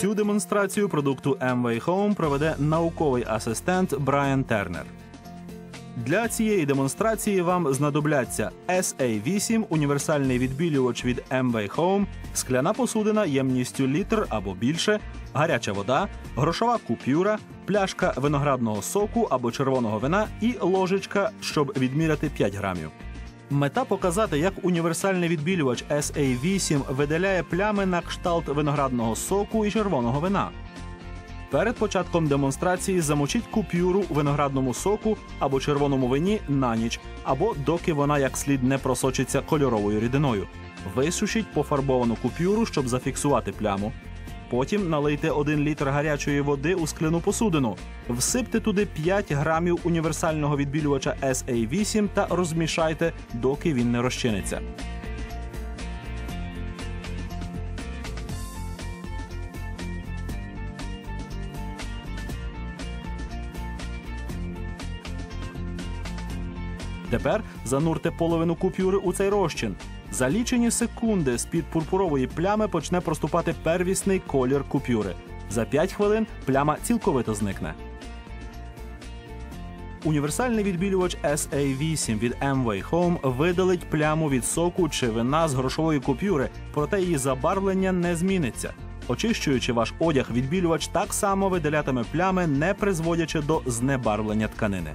Цю демонстрацію продукту Amway Home проведе науковий асистент Брайан Тернер. Для цієї демонстрації вам знадобляться SA8 універсальний відбілювач від Amway Home, скляна посудина ємністю літр або більше, гаряча вода, грошова купюра, пляшка виноградного соку або червоного вина і ложечка, щоб відміряти 5 грамів. Мета показати, як універсальний відбілювач SA8 видаляє плями на кшталт виноградного соку і червоного вина. Перед початком демонстрації замочіть купюру у виноградному соку або червоному вині на ніч, або доки вона як слід не просочиться кольоровою рідиною. Висушіть пофарбовану купюру, щоб зафіксувати пляму. Потім налийте 1 літр гарячої води у скляну посудину. Всипте туди 5 грамів універсального відбілювача SA8 та розмішайте, доки він не розчиниться. Тепер занурте половину купюри у цей розчин. За лічені секунди з-під пурпурової плями почне проступати первісний колір купюри. За 5 хвилин пляма цілковито зникне. Універсальний відбілювач SA8 від Amway Home видалить пляму від соку чи вина з грошової купюри, проте її забарвлення не зміниться. Очищуючи ваш одяг, відбілювач так само видалятиме плями, не призводячи до знебарвлення тканини.